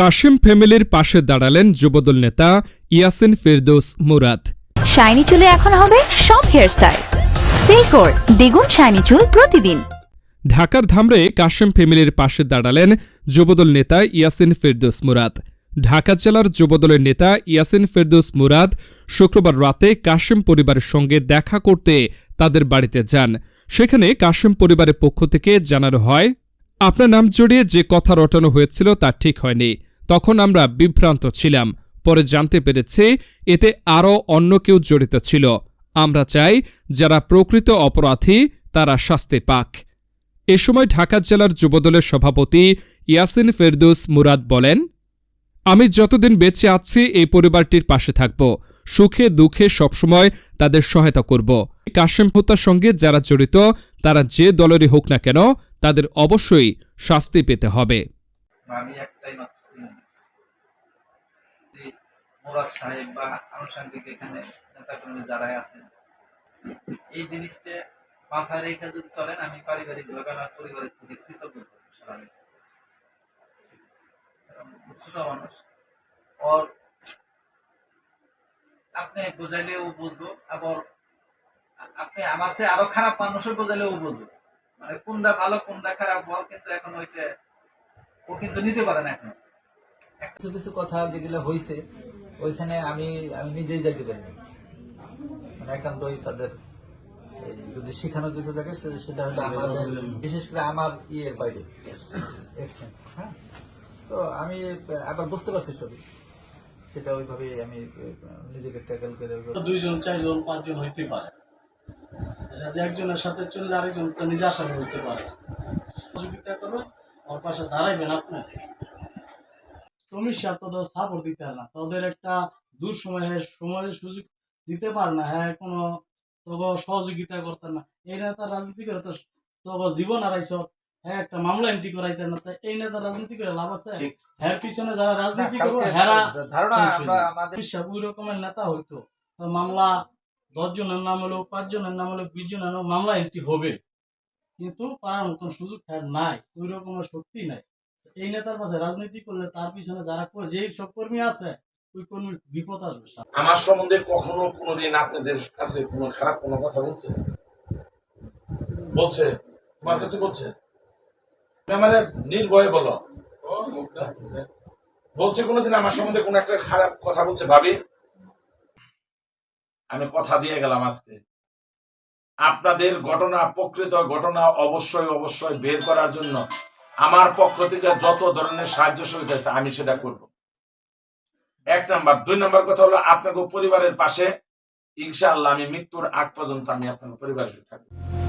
কাশিম ফ্যামিলির পাশে দাঁড়ালেন যুবদল নেতা ইয়াসিন ফেরদৌস মুরাদ। শাইনি চুলে এখন হবে সব হেয়ারস্টাইল সিল্কোর দ্বিগুণ শাইনি চুল প্রতিদিন। ঢাকার ধামরে কাশিম ফ্যামিলির পাশে দাঁড়ালেন যুবদল নেতা ইয়াসিন ফেরদৌস মুরাদ। ঢাকা জেলার যুবদলের নেতা ইয়াসিন ফেরদৌস মুরাদ শুক্রবার রাতে কাশিম পরিবারের সঙ্গে দেখা করতে তাদের বাড়িতে যান। সেখানে কাশিম পরিবারের পক্ষ থেকে জানানো হয় আপনার নাম জড়িয়ে যে কথা রটানো হয়েছিল তা ঠিক হয়নি। তখন আমরা বিভ্রান্ত ছিলাম। পরে জানতে পেরেছি, এতে আরও অন্য কেউ জড়িত ছিল। আমরা চাই, যারা প্রকৃত অপরাধী, তারা শাস্তি পাক। এ সময় ঢাকা জেলার যুবদলের সভাপতি ইয়াসিন ফেরদুস মুরাদ বলেন, আমি যতদিন বেঁচে আছি, এই পরিবারটির পাশে থাকব। সুখে দুঃখে সবসময় তাদের সহায়তা করব। কাশেম হত্যার সঙ্গে যারা জড়িত, তারা যে দলেরই হোক না কেন, তাদের অবশ্যই শাস্তি পেতে হবে। আমি একটাই সাহেব বা আনুষঙ্গিক এখানে নেতাকর্মী আছেন, এই জিনিসটা মাথায় রেখে যদি চলেন, আমি আমার পরিবারের প্রতি কৃতজ্ঞ ছোট মানুষ, ওর আপনি বোঝাইলেও বুঝব, আবার আপনি আমার চেয়ে আরও খারাপ মানুষও বোঝাইলেও বুঝব। মানে কোনটা ভালো, কোনটা খারাপ, ওর কিন্তু এখন ওইটা ও কিন্তু নিতে পারে না এখন। কিছু কিছু কথা যেগুলো হয়েছে ওইখানে আমি আমি নিজেই যাইতে পারিনি। মানে একান্তই তাদের যদি শেখানো কিছু থাকে সেটা হলো আমাদের বিশেষ করে আমার ইয়ের বাইরে। হ্যাঁ? তো আমি আবার বুঝতে পারছি সবই সেটা ওইভাবে আমি নিজেকে ট্যাকেল করে দুইজন চারজন পাঁচজন হইতে পারে। এটা যে একজনের সাথে চললে আরেকজন তো নিজে আসামি হইতে পারে। সহযোগিতা করো ওর পাশে দাঁড়াইবেন আপনি তুমি সাথে তো সাপোর্ট দিতে পারে না। তাদের একটা দূর সময় সুযোগ দিতে পারে না। হ্যাঁ কোনো তখন সহযোগিতা করতেন না। এই নেতা রাজনীতি করে তো তখন জীবন হারাইছ। হ্যাঁ একটা মামলা এন্ট্রি করাইতে না। এই নেতা রাজনীতি করে লাভ আছে। হ্যাঁ পিছনে যারা রাজনীতি করব হেরা ধারণা আমাদের বিশ্বাস ওই রকমের নেতা হইতো। তো মামলা দশ জনের নাম হলো পাঁচ জনের নাম হলো বিশ জনের মামলা এন্ট্রি হবে। কিন্তু পারার মতন সুযোগ আর নাই। ওই রকমের শক্তি নাই। এই নেতার পাশে রাজনীতি করলে তার পিছনে যারা যেই সব কর্মী আছে, ওই কর্মীর বিপদ আসবে আমার সম্বন্ধে কখনো কোনোদিন আপনাদের কাছে কোনো খারাপ কোনো কথা বলছে? বলছে? তোমার কাছে বলছে? মানে নির্ভয়ে বলো। বলছে কোনোদিন আমার সম্বন্ধে কোনো একটা খারাপ কথা বলছে ভাবি? আমি কথা দিয়ে গেলাম আজকে। আপনাদের ঘটনা, প্রকৃত ঘটনা অবশ্যই অবশ্যই বের করার জন্য আমার পক্ষ থেকে যত ধরনের সাহায্য সুবিধা আছে, আমি সেটা করব। এক নাম্বার। দুই নাম্বার কথা হলো, আপনাকে পরিবারের পাশে, ইনশাআল্লাহ আমি মৃত্যুর আগ পর্যন্ত আমি আপনার পরিবারের থাকব।